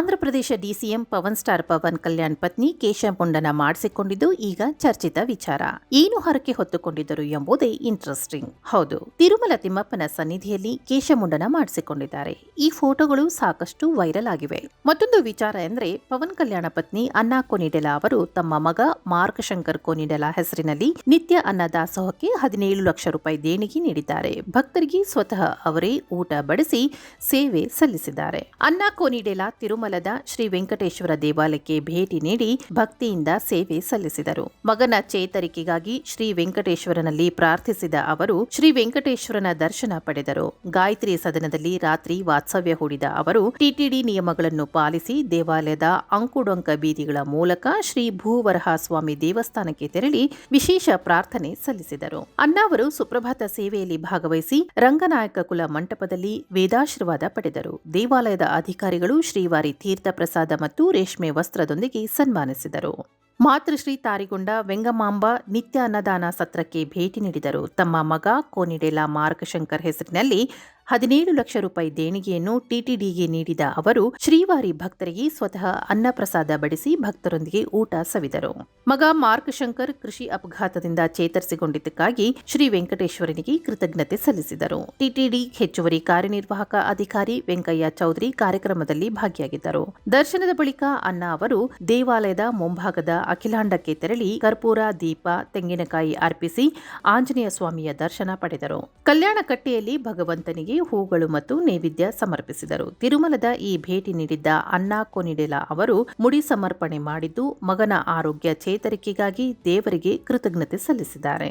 ಪ್ರದೇಶ DCM Pawan star Pawan Kalyan ಪತ್ನಿ ಕೇಶಮುಂಡನ ಮಾಡಿಸಿಕೊಂಡಿದ್ದು ಈಗ ಚರ್ಚಿತ ವಿಚಾರ. ಏನು ಹರಕೆ ಹೊತ್ತುಕೊಂಡಿದ್ದರು ಎಂಬುದೇ ಇಂಟ್ರೆಸ್ಟಿಂಗ್ ಹೌದು, ತಿರುಮಲ ತಿಮ್ಮಪ್ಪನ ಸನ್ನಿಧಿಯಲ್ಲಿ ಕೇಶಮುಂಡನ ಮಾಡಿಸಿಕೊಂಡಿದ್ದಾರೆ. ಈ ಫೋಟೋಗಳು ಸಾಕಷ್ಟು ವೈರಲ್ ಆಗಿವೆ. ಮತ್ತೊಂದು ವಿಚಾರ ಎಂದರೆ, ಪವನ್ ಕಲ್ಯಾಣ ಪತ್ನಿ ಅನ್ನಾ ಕೊನಿಡೆಲ ಅವರು ತಮ್ಮ ಮಗ ಮಾರ್ಕ್ ಶಂಕರ್ ಕೊನಿಡೆಲ ಹೆಸರಿನಲ್ಲಿ ನಿತ್ಯ ಅನ್ನ ದಾಸೋಹಕ್ಕೆ ಹದಿನೇಳು ಲಕ್ಷ ರೂಪಾಯಿ ದೇಣಿಗೆ ನೀಡಿದ್ದಾರೆ. ಭಕ್ತರಿಗೆ ಸ್ವತಃ ಅವರೇ ಊಟ ಬಡಿಸಿ ಸೇವೆ ಸಲ್ಲಿಸಿದ್ದಾರೆ. ಅನ್ನಾ ಕೋನಿಡೆಲ ತಿರುಮಲದ ಶ್ರೀ ವೆಂಕಟೇಶ್ವರ ದೇವಾಲಯಕ್ಕೆ ಭೇಟಿ ನೀಡಿ ಭಕ್ತಿಯಿಂದ ಸೇವೆ ಸಲ್ಲಿಸಿದರು. ಮಗನ ಚೇತರಿಕೆಗಾಗಿ ಶ್ರೀ ವೆಂಕಟೇಶ್ವರನಲ್ಲಿ ಪ್ರಾರ್ಥಿಸಿದ ಅವರು ಶ್ರೀ ವೆಂಕಟೇಶ್ವರನ ದರ್ಶನ ಪಡೆದರು. ಗಾಯತ್ರಿ ಸದನದಲ್ಲಿ ರಾತ್ರಿ ವಾತ್ಸವ್ಯ ಹೂಡಿದ ಅವರು ಟಿಟಿಡಿ ನಿಯಮಗಳನ್ನು ಪಾಲಿಸಿ ದೇವಾಲಯದ ಅಂಕುಡೊಂಕ ಬೀದಿಗಳ ಮೂಲಕ ಶ್ರೀ ಭೂವರಹ ಸ್ವಾಮಿ ದೇವಸ್ಥಾನಕ್ಕೆ ತೆರಳಿ ವಿಶೇಷ ಪ್ರಾರ್ಥನೆ ಸಲ್ಲಿಸಿದರು. ಅಣ್ಣಾವರು ಸುಪ್ರಭಾತ ಸೇವೆಯಲ್ಲಿ ಭಾಗವಹಿಸಿ ರಂಗನಾಯಕ ಕುಲ ಮಂಟಪದಲ್ಲಿ ವೇದಾಶೀರ್ವಾದ ಪಡೆದರು. ದೇವಾಲಯದ ಅಧಿಕಾರಿಗಳು ಶ್ರೀವಾರಿ ತೀರ್ಥ ಪ್ರಸಾದ ಮತ್ತು ರೇಷ್ಮೆ ವಸ್ತ್ರದೊಂದಿಗೆ ಸನ್ಮಾನಿಸಿದರು. ಮಾತೃಶ್ರೀ ತಾರಿಗೊಂಡ ವೆಂಗಮಾಂಬ ನಿತ್ಯ ಅನ್ನದಾನ ಸತ್ರಕ್ಕೆ ಭೇಟಿ ನೀಡಿದರು. ತಮ್ಮ ಮಗ ಕೋನಿಡೆಲಾ ಮಾರ್ಗಶಂಕರ್ ಹೆಸರಿನಲ್ಲಿ ಹದಿನೇಳು ಲಕ್ಷ ರೂಪಾಯಿ ದೇಣಿಗೆಯನ್ನು ಟಿಟಿಡಿಗೆ ನೀಡಿದ ಅವರು, ಶ್ರೀವಾರಿ ಭಕ್ತರಿಗೆ ಸ್ವತಃ ಅನ್ನಪ್ರಸಾದ ಬಡಿಸಿ ಭಕ್ತರೊಂದಿಗೆ ಊಟ ಸವಿದರು. ಮಗ ಮಾರ್ಕ್ ಶಂಕರ್ ಕೃಷಿ ಅಪಘಾತದಿಂದ ಚೇತರಿಸಿಕೊಂಡಿದ್ದಕ್ಕಾಗಿ ಶ್ರೀ ವೆಂಕಟೇಶ್ವರನಿಗೆ ಕೃತಜ್ಞತೆ ಸಲ್ಲಿಸಿದರು. ಟಿಟಿಡಿ ಹೆಚ್ಚುವರಿ ಕಾರ್ಯನಿರ್ವಾಹಕ ಅಧಿಕಾರಿ ವೆಂಕಯ್ಯ ಚೌಧರಿ ಕಾರ್ಯಕ್ರಮದಲ್ಲಿ ಭಾಗಿಯಾಗಿದ್ದರು. ದರ್ಶನದ ಬಳಿಕ ಅನ್ನ ಅವರು ದೇವಾಲಯದ ಮುಂಭಾಗದ ಅಖಿಲಾಂಡಕ್ಕೆ ತೆರಳಿ ಕರ್ಪೂರ, ದೀಪ, ತೆಂಗಿನಕಾಯಿ ಅರ್ಪಿಸಿ ಆಂಜನೇಯ ಸ್ವಾಮಿಯ ದರ್ಶನ ಪಡೆದರು. ಕಲ್ಯಾಣ ಕಟ್ಟೆಯಲ್ಲಿ ಭಗವಂತನಿಗೆ ಹೂಗಳು ಮತ್ತು ನೈವೇದ್ಯ ಸಮರ್ಪಿಸಿದರು. ತಿರುಮಲದ ಈ ಭೇಟಿ ನೀಡಿದ್ದ ಅನ್ನಾ ಕೊನಿಡೆಲ ಅವರು ಮುಡಿ ಸಮರ್ಪಣೆ ಮಾಡಿದ್ದು, ಮಗನ ಆರೋಗ್ಯ ಚೇತರಿಕೆಗಾಗಿ ದೇವರಿಗೆ ಕೃತಜ್ಞತೆ ಸಲ್ಲಿಸಿದ್ದಾರೆ.